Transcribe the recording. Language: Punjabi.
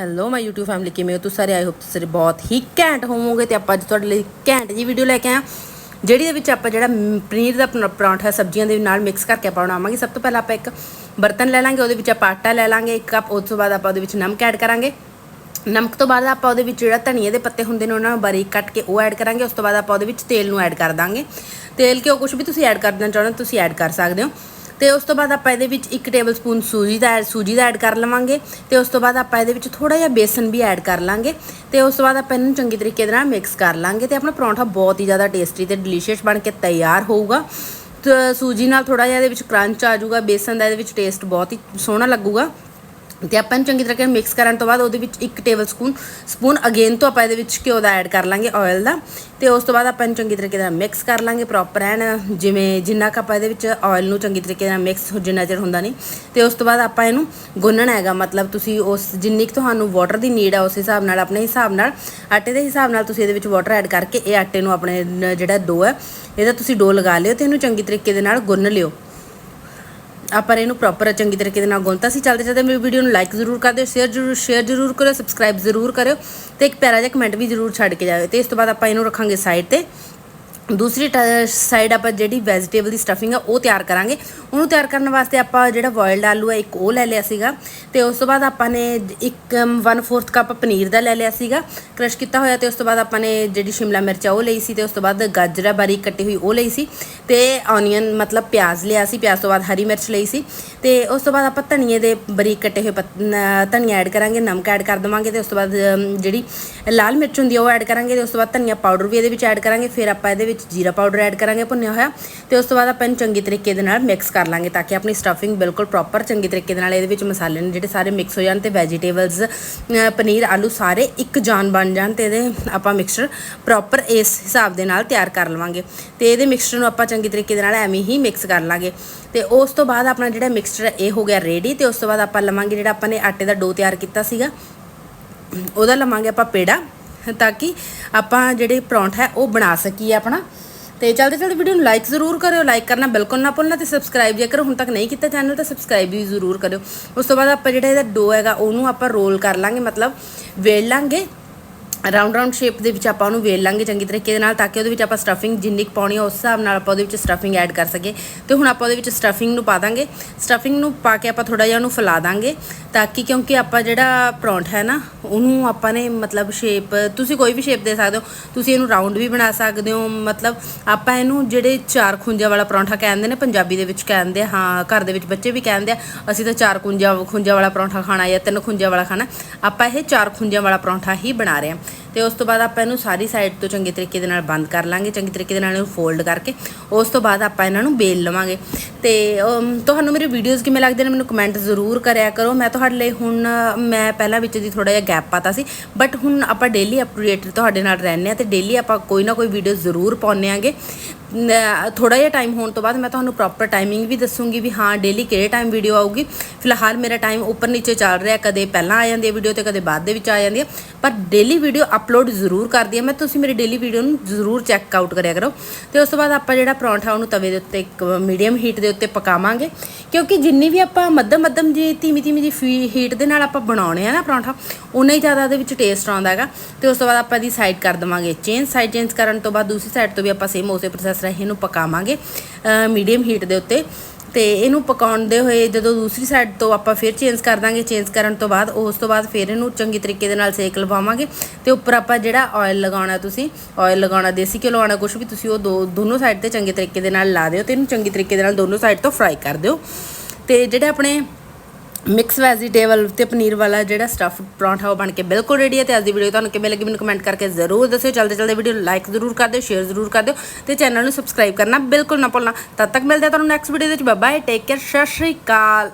ਹੈਲੋ ਮਾਈ YouTube ਫੈਮਿਲੀ ਕਿਵੇਂ ਹੋ ਤੁਸੀਂ ਸਾਰੇ? ਆਈ ਹੋਪ ਤੁਸੀਂ ਸਾਰੇ ਬਹੁਤ ਹੀ ਘੈਂਟ ਹੋਵੋਗੇ ਤੇ ਆਪਾਂ ਅੱਜ ਤੁਹਾਡੇ ਲਈ ਘੈਂਟ ਜੀ ਵੀਡੀਓ ਲੈ ਕੇ ਆਏ ਹਾਂ, ਜਿਹੜੀ ਦੇ ਵਿੱਚ ਆਪਾਂ ਜਿਹੜਾ ਪਨੀਰ ਦਾ ਪਰੌਂਠਾ ਸਬਜ਼ੀਆਂ ਦੇ ਨਾਲ ਮਿਕਸ ਕਰਕੇ ਆਪਾਂ ਬਣਾਵਾਂਗੇ। ਸਭ ਤੋਂ ਪਹਿਲਾਂ ਆਪਾਂ ਇੱਕ ਬਰਤਨ ਲੈ ਲਾਂਗੇ, ਉਹਦੇ ਵਿੱਚ ਆਪਾਂ ਆਟਾ ਲੈ ਲਾਂਗੇ, ਇੱਕ ਕੱਪ ਉਸ ਤੋਂ ਬਾਅਦ ਆਪਾਂ ਉਹਦੇ ਵਿੱਚ ਨਮਕ ਐਡ ਕਰਾਂਗੇ। ਨਮਕ ਤੋਂ ਬਾਅਦ ਆਪਾਂ ਉਹਦੇ ਵਿੱਚ ਜਿਹੜਾ ਧਨੀਏ ਦੇ ਪੱਤੇ ਹੁੰਦੇ ਨੇ, ਉਹਨਾਂ ਨੂੰ ਬਾਰੀਕ ਕੱਟ ਕੇ ਉਹ ਐਡ ਕਰਾਂਗੇ, ਉਸ ਤੋਂ ਬਾਅਦ ਆਪਾਂ ਉਹਦੇ ਵਿੱਚ ਤੇਲ ਨੂੰ ਐਡ ਕਰ ਦਾਂਗੇ। ਤੇਲ ਕਿਉਂ ਕੁਝ ਵੀ ਤੁਸੀਂ ਐਡ ਕਰਨਾ ਚਾਹੁੰਦੇ ਹੋ, ਤੁਸੀਂ ਐਡ ਕਰ ਸਕਦੇ ਹੋ। ਤੇ ਉਸ ਤੋਂ ਬਾਅਦ ਆਪਾਂ ਇਹਦੇ ਵਿੱਚ 1 ਟੇਬਲਸਪੂਨ ਸੂਜੀ ਦਾ ਸੂਜੀ ਦਾ ਐਡ ਕਰ ਲਵਾਂਗੇ ਤੇ ਉਸ ਤੋਂ ਬਾਅਦ ਆਪਾਂ ਇਹਦੇ ਵਿੱਚ ਥੋੜਾ ਜਿਹਾ ਬੇਸਨ ਵੀ ਐਡ ਕਰ ਲਾਂਗੇ ਤੇ ਉਸ ਤੋਂ ਬਾਅਦ ਆਪਾਂ ਇਹਨੂੰ ਚੰਗੀ ਤਰੀਕੇ ਦੇ ਨਾਲ ਮਿਕਸ ਕਰ ਲਾਂਗੇ ਤੇ ਆਪਣਾ ਪਰੌਂਠਾ ਬਹੁਤ ਹੀ ਜ਼ਿਆਦਾ ਟੇਸਟੀ ਤੇ ਡਿਲੀਸ਼ੀਅਸ ਬਣ ਕੇ ਤਿਆਰ ਹੋਊਗਾ। ਸੂਜੀ ਨਾਲ ਥੋੜਾ ਜਿਹਾ ਇਹਦੇ ਵਿੱਚ ਕਰੰਚ ਆ ਜਾਊਗਾ, ਬੇਸਨ ਦਾ ਇਹਦੇ ਵਿੱਚ ਟੇਸਟ ਬਹੁਤ ਹੀ ਸੋਹਣਾ ਲੱਗੂਗਾ। ਤੇ ਆਪਾਂ ਨੂੰ ਚੰਗੀ ਤਰ੍ਹਾਂ ਮਿਕਸ ਕਰਨ ਤੋਂ ਬਾਅਦ ਉਹਦੇ ਵਿੱਚ 1 ਟੇਬਲ ਸਪੂਨ ਸਪੂਨ ਅਗੇਨ ਤੋਂ ਆਪਾਂ ਇਹਦੇ ਵਿੱਚ ਘਿਓ ਦਾ ਐਡ ਕਰ ਲਾਂਗੇ ਆਇਲ ਦਾ ਤੇ ਉਸ ਤੋਂ ਬਾਅਦ ਆਪਾਂ ਨੂੰ ਚੰਗੀ ਤਰੀਕੇ ਨਾਲ ਮਿਕਸ ਕਰ ਲਾਂਗੇ ਪ੍ਰੋਪਰ ਐਨ, ਜਿਵੇਂ ਜਿੰਨਾ ਕੁ ਆਪਾਂ ਇਹਦੇ ਵਿੱਚ ਆਇਲ ਨੂੰ ਚੰਗੀ ਤਰੀਕੇ ਨਾਲ ਮਿਕਸ ਹੋ ਜਿੰਨਾ ਚਿਰ ਹੁੰਦਾ ਨਹੀਂ। ਤੇ ਉਸ ਤੋਂ ਬਾਅਦ ਆਪਾਂ ਇਹਨੂੰ ਗੁੰਨਣਾ ਹੈਗਾ, ਮਤਲਬ ਤੁਸੀਂ ਉਸ ਜਿੰਨੀ ਕੁ ਤੁਹਾਨੂੰ ਵਾਟਰ ਦੀ ਨੀਡ ਆ ਉਸ ਹਿਸਾਬ ਨਾਲ, ਆਪਣੇ ਹਿਸਾਬ ਨਾਲ, ਆਟੇ ਦੇ ਹਿਸਾਬ ਨਾਲ ਤੁਸੀਂ ਇਹਦੇ ਵਿੱਚ ਵਾਟਰ ਐਡ ਕਰਕੇ ਇਹ ਆਟੇ ਨੂੰ ਆਪਣੇ ਜਿਹੜਾ ਡੋ ਹੈ, ਇਹਦਾ ਤੁਸੀਂ ਡੋ ਲਗਾ ਲਿਓ ਤੇ ਇਹਨੂੰ ਚੰਗੀ ਤਰੀਕੇ ਦੇ ਨਾਲ ਗੁੰਨ ਲਿਓ। ਆਪਾਂ ਇਹਨੂੰ ਪ੍ਰੋਪਰ ਚੰਗੀ ਤਰੀਕੇ ਦੇ ਨਾਲ ਗੁੰਨਤਾ ਸੀ, ਚੱਲਦੇ ਚਲਦੇ ਮੇਰੀ ਵੀਡੀਓ ਨੂੰ ਲਾਈਕ ਜ਼ਰੂਰ ਕਰ ਦਿਓ ਸ਼ੇਅਰ ਜ਼ਰੂਰ ਸ਼ੇਅਰ ਜ਼ਰੂਰ ਕਰਿਓ ਸਬਸਕ੍ਰਾਈਬ ਜ਼ਰੂਰ ਕਰਿਓ ਤੇ ਇੱਕ ਪਿਆਰਾ ਜਿਹਾ ਕਮੈਂਟ ਵੀ ਜ਼ਰੂਰ ਛੱਡ ਕੇ ਜਾਇਓ ਤੇ ਇਸ ਤੋਂ ਬਾਅਦ ਆਪਾਂ ਇਹਨੂੰ ਰੱਖਾਂਗੇ ਸਾਈਡ ਤੇ। ਦੂਸਰੀ ਸਾਈਡ ਆਪਾਂ ਜਿਹੜੀ ਵੈਜੀਟੇਬਲ ਦੀ ਸਟਫਿੰਗ ਆ, ਉਹ ਤਿਆਰ ਕਰਾਂਗੇ। ਉਹਨੂੰ ਤਿਆਰ ਕਰਨ ਵਾਸਤੇ ਆਪਾਂ ਜਿਹੜਾ ਬੋਇਲਡ ਆਲੂ ਹੈ ਇੱਕ ਉਹ ਲੈ ਲਿਆ ਸੀਗਾ। ਤੇ ਉਸ ਤੋਂ ਬਾਅਦ ਆਪਾਂ ਨੇ ਇੱਕ 1/4 ਕੱਪ ਪਨੀਰ ਦਾ ਲੈ ਲਿਆ ਸੀਗਾ। ਕ੍ਰਸ਼ ਕੀਤਾ ਹੋਇਆ ਤੇ ਉਸ ਤੋਂ ਬਾਅਦ ਆਪਾਂ ਨੇ ਜਿਹੜੀ ਸ਼ਿਮਲਾ ਮਿਰਚ ਆ, ਉਹ ਲਈ ਸੀ ਤੇ ਉਸ ਤੋਂ ਬਾਅਦ ਗਾਜਰਾ ਬਾਰੀਕ ਕੱਟੀ ਹੋਈ, ਉਹ ਲਈ ਸੀ। ਤੇ ਆਨੀਅਨ ਮਤਲਬ ਪਿਆਜ਼ ਲਿਆ ਸੀ, ਪਿਆਜ਼ ਤੋਂ ਬਾਅਦ ਹਰੀ ਮਿਰਚ ਲਈ ਸੀ। ਤੇ ਉਸ ਤੋਂ ਬਾਅਦ ਆਪਾਂ ਧਨੀਏ ਦੇ ਬਰੀਕ ਕੱਟੇ ਹੋਏ ਪੱਤ- ਧਨੀਆ ਐਡ ਕਰਾਂਗੇ, ਨਮਕ ਐਡ ਕਰ ਦੇਵਾਂਗੇ ਤੇ ਉਸ ਤੋਂ ਬਾਅਦ ਜਿਹੜੀ ਲਾਲ ਮਿਰਚ ਹੁੰਦੀ ਆ, ਉਹ ਐਡ ਕਰਾਂਗੇ ਤੇ ਉਸ ਤੋਂ ਬਾਅਦ ਧਨੀਆ ਪਾਊਡਰ ਵੀ ਇਹਦੇ ਵਿੱਚ ਐਡ ਕਰਾਂਗੇ, ਫਿਰ ਆਪਾਂ ਇਹਦੇ ਵਿੱਚ ਜੀਰਾ ਪਾਊਡਰ ਐਡ ਕਰਾਂਗੇ ਭੁੰਨਿਆ ਹੋਇਆ ਤੇ ਉਸ ਤੋਂ ਬਾਅਦ ਆਪਾਂ ਇਹਨੂੰ ਚੰਗੀ ਤਰੀਕੇ ਦੇ ਨਾਲ ਮਿਕਸ ਕਰ ਲਾਂਗੇ ਤਾਂ ਕਿ ਆਪਣੀ ਸਟਫਿੰਗ ਬਿਲਕੁਲ ਪ੍ਰੋਪਰ ਚੰਗੀ ਤਰੀਕੇ ਦੇ ਨਾਲ ਇਹਦੇ ਵਿੱਚ ਮਸਾਲੇ ਨੇ ਜਿਹੜੇ ਸਾਰੇ ਮਿਕਸ ਹੋ ਜਾਣ ਤੇ ਵੈਜੀਟੇਬਲਸ ਪਨੀਰ, ਆਲੂ ਸਾਰੇ ਇੱਕ ਜਾਨ ਬਣ ਜਾਣ ਤੇ ਇਹਦੇ ਆਪਾਂ ਮਿਕਸਚਰ ਪ੍ਰੋਪਰ ਇਸ ਹਿਸਾਬ ਦੇ ਨਾਲ ਤਿਆਰ ਕਰ ਲਵਾਂਗੇ ਤੇ ਇਹਦੇ ਮਿਕਸਚਰ ਨੂੰ ਆਪਾਂ ਚੰਗੀ ਤਰੀਕੇ ਦੇ ਨਾਲ ਐਵੇਂ ਹੀ ਮਿਕਸ ਕਰ ਲਾਂਗੇ ਤੇ ਉਸ ਤੋਂ ਬਾਅਦ ਆਪਣਾ ਜਿਹੜਾ ਮਿਕਸਚਰ ਇਹ ਹੋ ਗਿਆ ਰੈਡੀ ਤੇ ਉਸ ਤੋਂ ਬਾਅਦ ਆਪਾਂ ਲਵਾਂਗੇ ਜਿਹੜਾ ਆਪਾਂ ਨੇ ਆਟੇ ਦਾ ਡੋ ਤਿਆਰ ਕੀਤਾ ਸੀਗਾ, ਉਹਦਾ ਲਵਾਂਗੇ ਆਪਾਂ ਪੇੜਾ ਤਾਂ ਕਿ ਆਪਾਂ ਜਿਹੜੇ ਪਰੌਂਠਾ ਹੈ ਉਹ ਬਣਾ ਸਕੀਏ ਆਪਣਾ। ਤੇ ਚਲਦੇ ਚਲਦੇ ਵੀਡੀਓ ਨੂੰ ਲਾਈਕ ਜ਼ਰੂਰ ਕਰਿਓ। ਲਾਈਕ ਕਰਨਾ ਬਿਲਕੁਲ ਨਾ ਭੁੱਲਣਾ ਤੇ ਸਬਸਕ੍ਰਾਈਬ ਜੇਕਰ ਹੁਣ ਤੱਕ ਨਹੀਂ ਕੀਤਾ ਚੈਨਲ ਤਾਂ ਸਬਸਕ੍ਰਾਈਬ ਵੀ ਜ਼ਰੂਰ ਕਰਿਓ। ਉਸ ਤੋਂ ਬਾਅਦ ਆਪਾਂ ਜਿਹੜਾ ਇਹਦਾ ਡੋ ਹੈਗਾ, ਉਹਨੂੰ ਆਪਾਂ ਰੋਲ ਕਰ ਲਾਂਗੇ। ਮਤਲਬ ਵੇਲ ਲਾਂਗੇ। ਰਾਉਂਡ ਰਾਉਂਡ ਸ਼ੇਪ ਦੇ ਵਿੱਚ ਆਪਾਂ ਉਹਨੂੰ ਵੇਲ ਲਾਂਗੇ ਚੰਗੀ ਤਰੀਕੇ ਦੇ ਨਾਲ? ਤਾਂ ਕਿ ਉਹਦੇ ਵਿੱਚ ਆਪਾਂ ਸਟਫਿੰਗ ਜਿੰਨੀ ਕੁ ਪਾਉਣੀ ਆ, ਉਸ ਹਿਸਾਬ ਨਾਲ ਆਪਾਂ ਉਹਦੇ ਵਿੱਚ ਸਟਫਿੰਗ ਐਡ ਕਰ ਸਕੀਏ। ਤੇ ਹੁਣ ਆਪਾਂ ਉਹਦੇ ਵਿੱਚ ਸਟਫਿੰਗ ਨੂੰ ਪਾ ਦਾਂਗੇ। ਸਟਫਿੰਗ ਨੂੰ ਪਾ ਕੇ ਆਪਾਂ ਥੋੜਾ ਜਿਹਾ ਉਹਨੂੰ ਫੈਲਾ ਦਾਂਗੇ, ਤਾਂ ਕਿ ਕਿਉਂਕਿ ਆਪਾਂ ਜਿਹੜਾ ਪਰੌਂਠਾ ਹੈ ਨਾ, ਉਹਨੂੰ ਆਪਾਂ ਨੇ ਮਤਲਬ ਸ਼ੇਪ ਤੁਸੀਂ ਕੋਈ ਵੀ ਸ਼ੇਪ ਦੇ ਸਕਦੇ ਹੋ, ਤੁਸੀਂ ਇਹਨੂੰ ਰਾਉਂਡ ਵੀ ਬਣਾ ਸਕਦੇ ਹੋ। ਮਤਲਬ ਆਪਾਂ ਇਹਨੂੰ ਜਿਹੜੇ ਚਾਰ ਖੁੰਝਾਂ ਵਾਲਾ ਪਰੌਂਠਾ ਕਹਿੰਦੇ ਨੇ, ਪੰਜਾਬੀ ਦੇ ਵਿੱਚ ਕਹਿੰਦੇ ਆ, ਹਾਂ, ਘਰ ਦੇ ਵਿੱਚ ਬੱਚੇ ਵੀ ਕਹਿੰਦੇ ਆ, ਅਸੀਂ ਤਾਂ ਚਾਰ ਖੁੰਝਾਂ ਖੁੰਝਾਂ ਵਾਲਾ ਪਰੌਂਠਾ ਖਾਣਾ ਜਾਂ ਤਿੰਨ ਖੁੰਝਾਂ ਵਾਲਾ ਖਾਣਾ, ਆਪਾਂ ਇਹ ਚਾਰ ਖੁੰਝਾਂ ਵਾਲਾ ਪਰੌਂਠਾ ਹੀ ਬਣਾ ਰਹੇ ਹਾਂ। ਤੇ ਉਸ ਤੋਂ ਬਾਅਦ ਆਪਾਂ ਇਹਨੂੰ ਸਾਰੀ ਸਾਈਡ ਤੋਂ ਚੰਗੇ ਤਰੀਕੇ ਦੇ ਨਾਲ ਬੰਦ ਕਰ ਲਾਂਗੇ, ਚੰਗੇ ਤਰੀਕੇ ਦੇ ਨਾਲ ਇਹਨੂੰ ਫੋਲਡ ਕਰਕੇ। ਉਸ ਤੋਂ ਬਾਅਦ ਆਪਾਂ ਇਹਨਾਂ ਨੂੰ ਬੇਲ ਲਵਾਂਗੇ। ਤੇ ਤੁਹਾਨੂੰ ਮੇਰੇ ਵੀਡੀਓਜ਼ ਕਿਵੇਂ ਲੱਗਦੇ ਨੇ ਮੈਨੂੰ ਕਮੈਂਟ ਜ਼ਰੂਰ ਕਰਿਆ ਕਰੋ। ਮੈਂ ਤੁਹਾਡੇ ਲਈ ਹੁਣ, ਮੈਂ ਪਹਿਲਾਂ ਵਿੱਚ ਦੀ ਥੋੜਾ ਜਿਹਾ ਗੈਪ ਪਾਤਾ ਸੀ ਬਟ ਹੁਣ ਆਪਾਂ ਡੇਲੀ ਅਪਡੇਟ ਤੁਹਾਡੇ ਨਾਲ ਰਹਿੰਦੇ ਆ ਤੇ ਡੇਲੀ ਆਪਾਂ ਕੋਈ ਨਾ ਕੋਈ ਵੀਡੀਓ ਜ਼ਰੂਰ ਪਾਉਂਦੇ ਆਂਗੇ ਥੋੜਾ ਜਿਹਾ ਟਾਈਮ ਹੋਣ ਤੋਂ ਬਾਅਦ ਮੈਂ ਤੁਹਾਨੂੰ ਪ੍ਰੋਪਰ ਟਾਈਮਿੰਗ ਵੀ ਦੱਸੂਗੀ ਵੀ ਹਾਂ ਡੇਲੀ ਕਿਹੜੇ ਟਾਈਮ ਵੀਡੀਓ ਆਊਗੀ। ਫਿਲਹਾਲ ਮੇਰਾ ਟਾਈਮ ਉੱਪਰ ਨੀਚੇ ਚੱਲ ਰਿਹਾ, ਕਦੇ ਪਹਿਲਾਂ ਆ ਜਾਂਦੀ ਹੈ ਵੀਡੀਓ ਤੇ, ਕਦੇ ਬਾਅਦ ਦੇ ਵਿੱਚ ਆ ਜਾਂਦੀ ਹੈ। ਪਰ ਡੇਲੀ ਵੀਡੀਓ ਅਪਲੋਡ ਜ਼ਰੂਰ ਕਰਦੀ ਹਾਂ ਮੈਂ, ਤੁਸੀਂ ਮੇਰੀ ਡੇਲੀ ਵੀਡੀਓ ਨੂੰ ਜ਼ਰੂਰ ਚੈੱਕ ਆਊਟ ਕਰਿਆ ਕਰੋ। ਤੇ ਉਸ ਤੋਂ ਬਾਅਦ ਆਪਾਂ ਜਿਹੜਾ ਪਰੌਂਠਾ ਉਹਨੂੰ ਤਵੇ ਦੇ ਉੱਤੇ ਇੱਕ ਮੀਡੀਅਮ ਹੀਟ ਦੇ ਉੱਤੇ ਪਕਾਵਾਂਗੇ। ਕਿਉਂਕਿ ਜਿੰਨੀ ਵੀ ਆਪਾਂ ਮੱਧਮ ਮੱਧਮ ਜੀ, ਧੀਮੀ ਧੀਮੀ ਜੀ ਹੀਟ ਦੇ ਨਾਲ ਆਪਾਂ ਬਣਾਉਣੇ ਆ ਨਾ ਪਰੌਂਠਾ ਉਨਾ ਹੀ ਜ਼ਿਆਦਾ ਉਹਦੇ ਵਿੱਚ ਟੇਸਟ ਆਉਂਦਾ ਹੈਗਾ। ਤੇ ਉਸ ਤੋਂ ਬਾਅਦ ਆਪਾਂ ਇਹਦੀ ਸਾਈਡ ਕਰ ਦਵਾਂਗੇ ਚੇਂਜ ਸਾਈਡ ਚੇਂਜ ਕਰਨ ਤੋਂ ਬਾਅਦ ਦੂਸਰੀ ਸਾਈਡ ਤੋਂ ਵੀ ਆਪਾਂ ਸੇਮ ਉਸੇ ਪ੍ਰੋਸੈਸ ਰਾਹੀਂ ਇਹਨੂੰ ਪਕਾਵਾਂਗੇ ਮੀਡੀਅਮ ਹੀਟ ਦੇ ਉੱਤੇ। ਤੇ ਇਹਨੂੰ ਪਕਾਉਂਦੇ ਹੋਏ ਜਦੋਂ ਦੂਸਰੀ ਸਾਈਡ ਤੋਂ ਆਪਾਂ ਫਿਰ ਚੇਂਜ ਕਰ ਦਾਂਗੇ ਚੇਂਜ ਕਰਨ ਤੋਂ ਬਾਅਦ ਉਸ ਤੋਂ ਬਾਅਦ ਫਿਰ ਇਹਨੂੰ ਚੰਗੀ ਤਰੀਕੇ ਦੇ ਨਾਲ ਸੇਕ ਲਵਾਵਾਂਗੇ। ਤੇ ਉੱਪਰ ਆਪਾਂ ਜਿਹੜਾ ਆਇਲ ਲਗਾਉਣਾ ਤੁਸੀਂ ਆਇਲ ਲਗਾਉਣਾ, ਦੇਸੀ ਘਿਓ ਲਗਾਉਣਾ ਕੁਝ ਵੀ ਤੁਸੀਂ ਉਹ ਦੋ, ਦੋਨੋਂ ਸਾਈਡ ਤੇ ਚੰਗੇ ਤਰੀਕੇ ਦੇ ਨਾਲ ਲਾ ਦਿਓ ਤੇ ਇਹਨੂੰ ਚੰਗੀ ਤਰੀਕੇ ਦੇ ਨਾਲ ਦੋਨੋਂ ਸਾਈਡ ਤੋਂ ਫਰਾਈ ਕਰ ਦਿਓ। ਤੇ ਜਿਹੜੇ ਆਪਣੇ ਮਿਕਸ ਵੈਜੀਟੇਬਲ ਤੇ ਪਨੀਰ ਵਾਲਾ ਜਿਹੜਾ ਸਟਫ ਪਰੌਂਠਾ ਉਹ ਬਣ ਕੇ ਬਿਲਕੁਲ ਰੈਡੀ ਹੈ ਤੇ ਅੱਜ ਦੀ ਵੀਡੀਓ ਤੁਹਾਨੂੰ ਕਿਵੇਂ ਲੱਗੀ ਮੈਨੂੰ ਕਮੈਂਟ ਕਰਕੇ ਜ਼ਰੂਰ ਦੱਸਿਓ। ਚਲਦੇ ਚਲਦੇ ਵੀਡੀਓ ਨੂੰ ਲਾਈਕ ਜ਼ਰੂਰ ਕਰ ਦਿਓ ਸ਼ੇਅਰ ਜ਼ਰੂਰ ਕਰ ਦਿਓ ਤੇ ਚੈਨਲ ਨੂੰ ਸਬਸਕ੍ਰਾਈਬ ਕਰਨਾ ਬਿਲਕੁਲ ਨਾ ਭੁੱਲਣਾ। ਤਦ ਤੱਕ ਮਿਲਦੇ ਹਾਂ ਤੁਹਾਨੂੰ ਨੈਕਸਟ ਵੀਡੀਓ ਦੇ ਵਿੱਚ। ਬਾਏ ਟੇਕ ਕੇਅਰ ਸਤਿ ਸ਼੍ਰੀ ਅਕਾਲ।